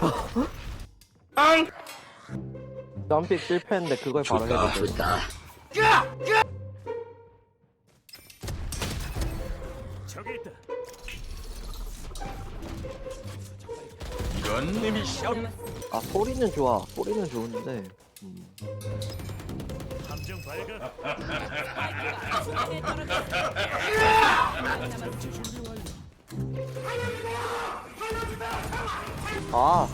어? 점픽 실패했는데 그걸 바로 좋다 해도 돼. 좋다 이런 미션 아 소리는 좋아. 소리는 좋은데. 음. 아.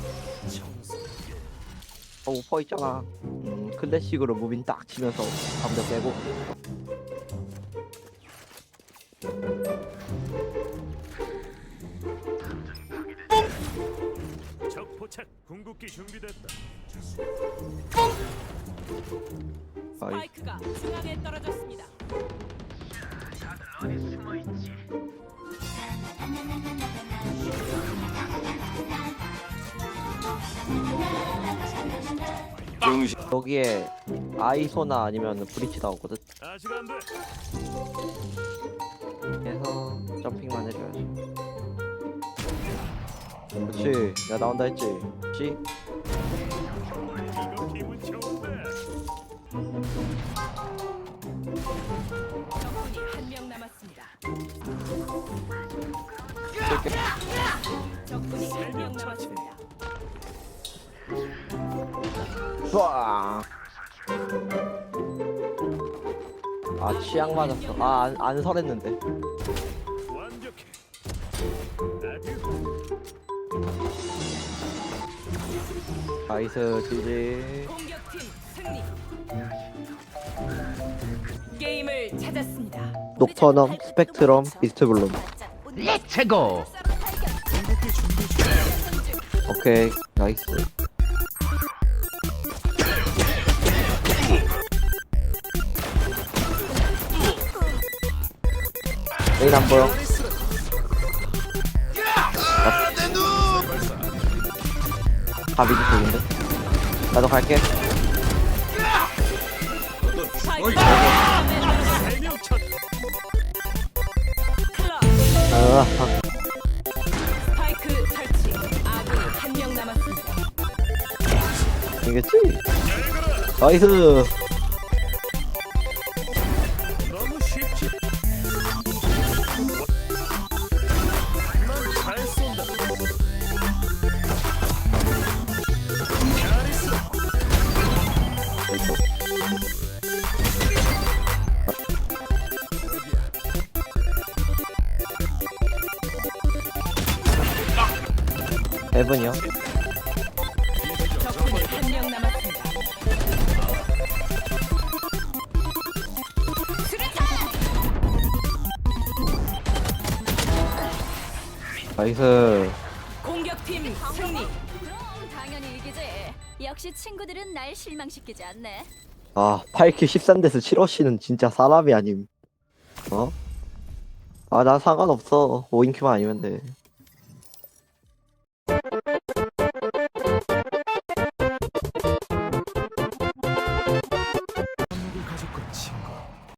어 오퍼 있잖아. 음, 클래식으로 무빈 딱 치면서 감정 빼고. 적 포착. 궁극기 준비됐다. 아이, 스파이크가 중앙에 떨어졌습니다. 정신. 여기에 아이소나 아니면 브리치 나오거든. 아직 안 돼. 해서 점핑만 해줘야지. 그렇지. 내가 나온다 했지. 그렇지. 이거 기분 좋은데. 적군이 한 명 남았습니다. 적군이 한 명 남았습니다. 와. 아 취향 맞았어. 아안 안 설했는데. 완벽해. 아주 나이스 지지. 공격팀 승리. 게임을 찾았습니다. 녹터넘, 스펙트럼, 준비 중. 오케이 나이스. 메인 안 보여. 가비지 쪽인데. 나도 갈게. 아, 남았습니다. 이겠지? 나이스. 에븐이요. 적군이 한명 남았습니다. 나이스. 공격팀 승리. 그럼 당연히 이기지. 역시 친구들은 날 실망시키지 않네. 아, 8킬 13대에서 7어시는 진짜 사람이 아님. 어? 아, 나 상관없어. 5인큐만 아니면 돼.